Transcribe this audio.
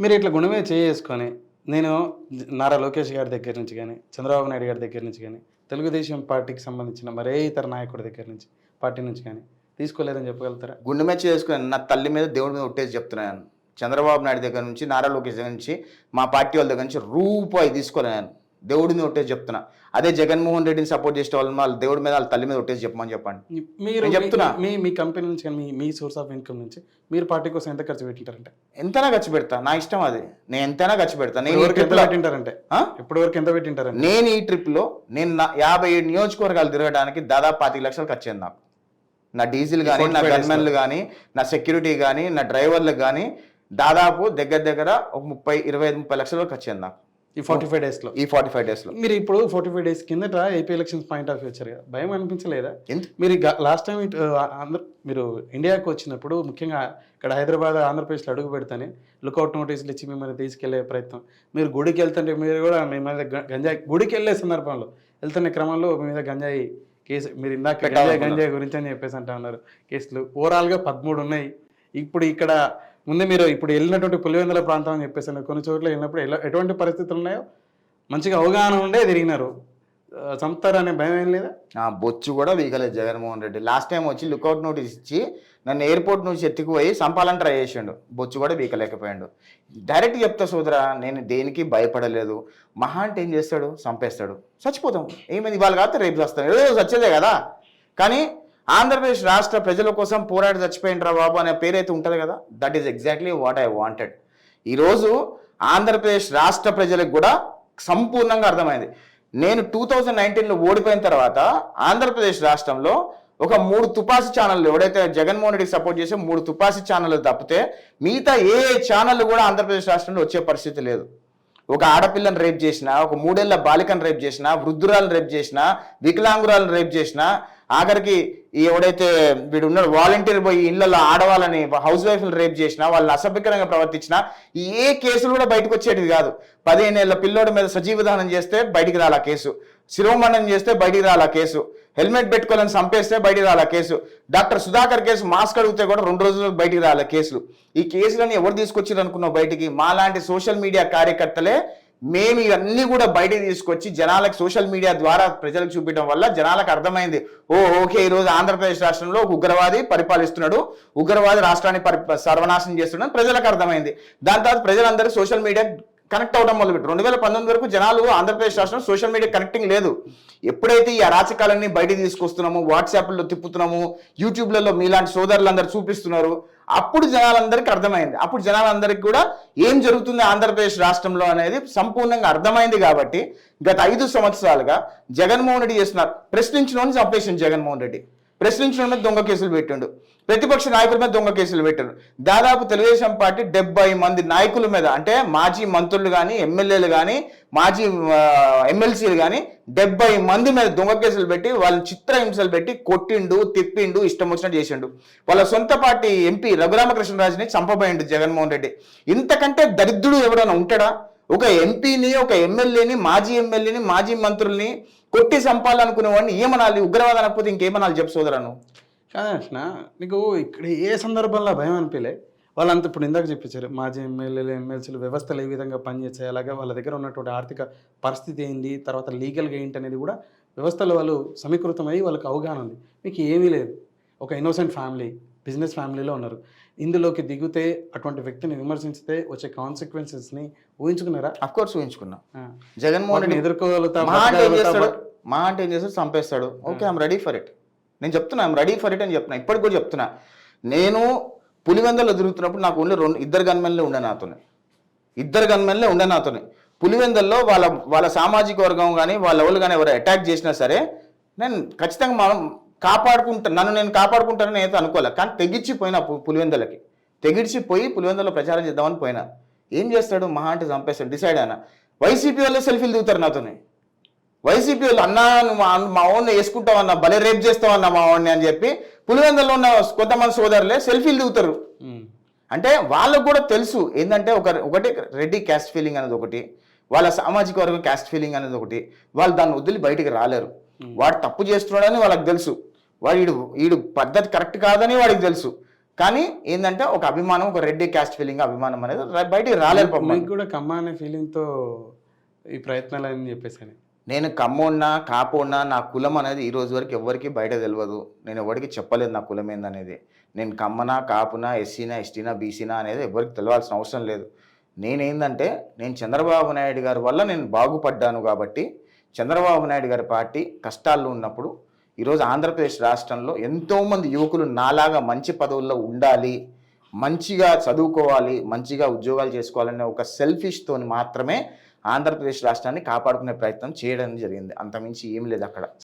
మీరు ఇట్లా గుణమే చేసుకొని నేను నారా లోకేష్ గారి దగ్గర నుంచి కానీ చంద్రబాబు నాయుడు గారి దగ్గర నుంచి కానీ తెలుగుదేశం పార్టీకి సంబంధించిన మరే ఇతర నాయకుడి దగ్గర నుంచి పార్టీ నుంచి కానీ తీసుకోలేదని చెప్పగలుగుతారా? గుండె మెచ్చి చేసుకుని నా తల్లి మీద దేవుడి మీద ఒట్టేసి చెప్తున్నాను. చంద్రబాబు నాయుడు దగ్గర నుంచి నారా లోకేష్ దగ్గర నుంచి మా పార్టీ వాళ్ళ దగ్గర నుంచి రూపాయి తీసుకోలేను నేను దేవుడి మీద ఒట్టేసి చెప్తున్నా. అదే జగన్మోహన్ రెడ్డిని సపోర్ట్ చేసే వాళ్ళు వాళ్ళ దేవుడి మీద వాళ్ళ తల్లి మీద ఒట్టేసి చెప్పమని చెప్పండి. మీరు నేను చెప్తున్నా. మీ మీ కంపెనీ నుంచి కానీ మీ మీ సోర్స్ ఆఫ్ ఇన్కమ్ నుంచి మీరు పార్టీ కోసం ఎంత ఖర్చు పెట్టింటారంటే? ఎంతైనా ఖర్చు పెడతా. నా ఇష్టం అది. నేను ఎంతైనా ఖర్చు పెడతా. నేను ఎంత లో- పెట్టింటారంటే? ఆ? ఇప్పటివరకు ఎంత పెట్టింటారంటే? నేను ఈ ట్రిప్లో నేను నా యాభై ఏడు నియోజకవర్గాలు తిరగడానికి దాదాపు పాతిక లక్షలు ఖర్చు అయింది నాకు. నా డీజిల్ కానీ నా 45 days లో. గన్మెన్లు కానీ నా సెక్యూరిటీ కానీ నా డ్రైవర్లకు కానీ దాదాపు దగ్గర దగ్గర ఒక ముప్పై ఇరవై ఐదు ముప్పై లక్షల వరకు ఖర్చు అయింది నాకు. ఈ ఫార్టీ ఫైవ్ డేస్లో ఈ ఫార్టీ ఫైవ్ డేస్లో మీరు ఇప్పుడు ఫార్టీ ఫైవ్ డేస్ కిందట ఏపీ ఎలక్షన్స్ పాయింట్ ఆఫ్ వచ్చారు కదా. భయం అనిపించలేదా? మీరు లాస్ట్ టైం ఆంధ్ర మీరు ఇండియాకి వచ్చినప్పుడు ముఖ్యంగా ఇక్కడ హైదరాబాద్ ఆంధ్రప్రదేశ్లో అడుగు పెడితేనే లుకౌట్ నోటీసులు ఇచ్చి మిమ్మల్ని తీసుకెళ్ళే ప్రయత్నం. మీరు గుడికి వెళ్తుంటే మీరు కూడా మీ మీద గంజాయి గుడికి వెళ్ళే సందర్భంలో వెళ్తున్న క్రమంలో మీ మీద గంజాయి కేసు మీరు ఇందాక గంజాయి. గంజాయి గురించి అని చెప్పేసి అంటా ఉన్నారు. కేసులు ఓవరాల్గా పదమూడు ఉన్నాయి. ఇప్పుడు ఇక్కడ ముందే మీరు ఇప్పుడు వెళ్ళినటువంటి పులివెందుల ప్రాంతం అని చెప్పేసి కొన్ని చోట్ల వెళ్ళినప్పుడు ఎలా ఎటువంటి పరిస్థితులు ఉన్నాయో? మంచిగా అవగాహన ఉండే తిరిగినారు. చంపుతారనే భయం ఏం లేదా? ఆ బొచ్చు కూడా వీగలేదు జగన్మోహన్ రెడ్డి. లాస్ట్ టైం వచ్చి లుకౌట్ నోటీస్ ఇచ్చి నన్ను ఎయిర్పోర్ట్ నుంచి ఎత్తుకుపోయి సంపాలని ట్రై చేసిండు. బొచ్చు కూడా వీకలేకపోయాడు డైరెక్ట్ చెప్తా సోదరా నేను దేనికి భయపడలేదు. మహా అంటే ఏం చేస్తాడు? చంపేస్తాడు. చచ్చిపోతాం. ఏమైంది? ఇవాళ కాదు రేపు వస్తాం ఏదో చచ్చేదే కదా. కానీ ఆంధ్రప్రదేశ్ రాష్ట్ర ప్రజల కోసం పోరాడి చచ్చిపోయినరా బాబు అనే పేరైతే ఉంటుంది కదా. That is exactly what I wanted ఈరోజు ఆంధ్రప్రదేశ్ రాష్ట్ర ప్రజలకు కూడా సంపూర్ణంగా అర్థమైంది. నేను టూ థౌజండ్ నైన్టీన్లో ఓడిపోయిన తర్వాత ఆంధ్రప్రదేశ్ రాష్ట్రంలో ఒక మూడు తుపాసి ఛానళ్ళు ఎవడైతే జగన్మోహన్ రెడ్డికి సపోర్ట్ చేసే మూడు తుపాసి ఛానళ్ళు తప్పితే మిగతా ఏ ఛానళ్ళు కూడా ఆంధ్రప్రదేశ్ రాష్ట్రంలో వచ్చే పరిస్థితి లేదు. ఒక ఆడపిల్లని రేప్ చేసిన ఒక మూడేళ్ళ బాలికను రేప్ చేసిన వృద్ధురాలను రేప్ చేసిన వికలాంగురాలను రేప్ చేసిన ఆఖరికి ఎవడైతే వీడు ఉన్నాడు వాలంటీర్ పోయి ఇళ్ళలో ఆడవాళ్ళని హౌస్ వైఫ్లు రేప్ చేసిన వాళ్ళని అసభ్యకరంగా ప్రవర్తించిన ఏ కేసులు కూడా బయటకు వచ్చేటిది కాదు. పదిహేనేళ్ళ పిల్లోడి మీద సజీవదానం చేస్తే బయటికి రాలా కేసు. శిరోమండనం చేస్తే బయటికి రాలా కేసు. హెల్మెట్ పెట్టుకోవాలని చంపేస్తే బయటికి రాలే case. Doctor Sudhakar case mask అడిగితే కూడా రెండు రోజులకు బయటికి రాలే కేసులు. ఈ కేసులని ఎవరు తీసుకొచ్చారు అనుకున్నావు బయటికి? మాలాంటి సోషల్ మీడియా కార్యకర్తలే మేము ఇవన్నీ కూడా బయటికి తీసుకొచ్చి జనాలకు సోషల్ మీడియా ద్వారా ప్రజలకు చూపించడం వల్ల జనాలకు అర్థమైంది. ఓ ఓకే ఈరోజు ఆంధ్రప్రదేశ్ రాష్ట్రంలో ఒక ఉగ్రవాది పరిపాలిస్తున్నాడు. ఉగ్రవాది రాష్ట్రాన్ని పరి సర్వనాశనం చేస్తున్నాడు ప్రజలకు అర్థమైంది. దాని తర్వాత ప్రజలందరూ సోషల్ మీడియా కనెక్ట్ అవడం మొదలుపెట్టారు. రెండు వేల పంతొమ్మిది వరకు జనాలు ఆంధ్రప్రదేశ్ రాష్ట్రం సోషల్ మీడియా కనెక్టింగ్ లేదు. ఎప్పుడైతే ఈ అరాచకాలన్నీ బయట తీసుకొస్తున్నాము వాట్సాప్లో తిప్పుతున్నాము యూట్యూబ్లలో మీలాంటి సోదరులందరూ చూపిస్తున్నారు అప్పుడు జనాలందరికీ అర్థమైంది. అప్పుడు జనాలందరికీ కూడా ఏం జరుగుతుంది ఆంధ్రప్రదేశ్ రాష్ట్రంలో అనేది సంపూర్ణంగా అర్థమైంది కాబట్టి గత ఐదు సంవత్సరాలుగా జగన్మోహన్ రెడ్డి చేస్తున్నారు. ప్రశ్నించిన చంపేసింది జగన్మోహన్ రెడ్డి. ప్రశ్నించడం మీద దొంగ కేసులు పెట్టిండు. ప్రతిపక్ష నాయకుల మీద దొంగ కేసులు పెట్టారు దాదాపు తెలుగుదేశం పార్టీ డెబ్బై మంది నాయకుల మీద అంటే మాజీ మంత్రులు కానీ ఎమ్మెల్యేలు కానీ మాజీ ఎమ్మెల్సీలు కానీ డెబ్బై మంది మీద దొంగ కేసులు పెట్టి వాళ్ళని చిత్రహింసలు పెట్టి కొట్టిండు తిప్పిండు ఇష్టం వచ్చినట్టు చేసిండు. వాళ్ళ సొంత పార్టీ ఎంపీ రఘురామకృష్ణరాజుని చంపబోయిండు జగన్మోహన్ రెడ్డి. ఇంతకంటే దరిద్రుడు ఎవరైనా ఉంటాడా? ఒక ఎంపీని ఒక ఎమ్మెల్యేని మాజీ ఎమ్మెల్యేని మాజీ మంత్రుల్ని కొట్టి చంపాలనుకునే వాడిని ఏమనాలి? ఉగ్రవాదం అనకపోతే ఇంకేమనాలి చెప్పు సోదరను. కాదర్శన నీకు ఇక్కడ ఏ సందర్భంలో భయం అనిపించలే వాళ్ళంతా ఇప్పుడు ఇందాక చెప్పించారు మాజీ ఎమ్మెల్యేలు ఎమ్మెల్సీలు వ్యవస్థలు ఏ విధంగా పనిచేస్తాయి? అలాగే వాళ్ళ దగ్గర ఉన్నటువంటి ఆర్థిక పరిస్థితి ఏంది? తర్వాత లీగల్గా ఏంటి అనేది కూడా వ్యవస్థలు వాళ్ళు సమీకృతమై వాళ్ళకి అవగాహన ఉంది. మీకు ఏమీ లేదు. ఒక ఇన్నోసెంట్ ఫ్యామిలీ బిజినెస్ ఫ్యామిలీలో ఉన్నారు. ఇందులోకి దిగితే అటువంటి వ్యక్తిని విమర్శించితే వచ్చే కాన్సిక్వెన్సెస్ని ఊహించుకున్నారా? అఫ్ కోర్స్ ఊహించుకున్నా. జగన్మోహన్ రెడ్డి ఎదుర్కోగలుగుతా మా అంటే ఏం చేస్తాడు? చంపేస్తాడు. Okay I'm ready for it నేను చెప్తున్నా ఐమ్ రెడీ ఫర్ ఇట్ అని చెప్తున్నా. ఇప్పటికి కూడా చెప్తున్నా. నేను పులివెందల్లో తిరుగుతున్నప్పుడు నాకు ఓన్లీ రెండు ఇద్దరు గన్మెన్లే ఉండే నాతోనే. ఇద్దరు గన్మెన్లే ఉండే నాతోనే. పులివెందల్లో వాళ్ళ వాళ్ళ సామాజిక వర్గం కానీ వాళ్ళ వాళ్ళు కానీ ఎవరు అటాక్ చేసినా సరే నేను ఖచ్చితంగా మనం కాపాడుకుంటా నన్ను నేను కాపాడుకుంటానని నేనైతే అనుకోలే. కానీ తెగించి పోయినా పు- పులివెందలకి. తెగించి పోయి పులివెందల్లో ప్రచారం చేద్దామని పోయినా. ఏం చేస్తాడు? మహా అంటే చంపేస్తాడు. డిసైడ్ అయినా. వైసీపీ వాళ్ళే సెల్ఫీలు దిగుతారు నాతోనే. వైసీపీ వాళ్ళు అన్నా మా వాడిని వేసుకుంటావన్నా భలే రేప్ చేస్తావన్నా మా వాడిని అని చెప్పి పులివెందులో ఉన్న కొంతమంది సోదరులే సెల్ఫీలు దిగుతారు. అంటే వాళ్ళకు కూడా తెలుసు. ఏంటంటే ఒక ఒకటి రెడ్డి క్యాస్ట్ ఫీలింగ్ అనేది ఒకటి. వాళ్ళ సామాజిక వర్గం క్యాస్ట్ ఫీలింగ్ అనేది ఒకటి. వాళ్ళు దాన్ని వదిలి బయటికి రాలేరు. వాడు తప్పు చేస్తున్నాడని వాళ్ళకి తెలుసు. వాడు వీడు వీడు పద్ధతి కరెక్ట్ కాదని వాడికి తెలుసు. కానీ ఏంటంటే ఒక అభిమానం ఒక రెడ్డి క్యాస్ట్ ఫీలింగ్ అభిమానం అనేది బయటికి పాపం. మీకు కూడా కమ్మ అనే ఫీలింగ్తో ఈ ప్రయత్నాలు అని చెప్పేసి నేను కమ్మోన్నా కాపోన్నా నా కులం అనేది ఈ రోజు వరకు ఎవరికి బయట తెలియదు నేను ఎవరికి చెప్పలేదు నా కులం ఏందనేది. నేను కమ్మనా కాపునా ఎస్సీనా ఎస్టీనా బీసీనా అనేది ఎవరికి తెలియాల్సిన అవసరం లేదు. నేనేందంటే నేను చంద్రబాబు నాయుడు గారి వల్ల నేను బాగుపడ్డాను కాబట్టి చంద్రబాబు నాయుడు గారి పార్టీ కష్టాల్లో ఉన్నప్పుడు ఈరోజు ఆంధ్రప్రదేశ్ రాష్ట్రంలో ఎంతోమంది యువకులు నాలాగా మంచి పదవుల్లో ఉండాలి మంచిగా చదువుకోవాలి మంచిగా ఉద్యోగాలు చేసుకోవాలనే ఒక సెల్ఫిష్తో మాత్రమే ఆంధ్రప్రదేశ్ రాష్ట్రాన్ని కాపాడుకునే ప్రయత్నం చేయడం జరిగింది. అంతమించి ఏం లేదు అక్కడ.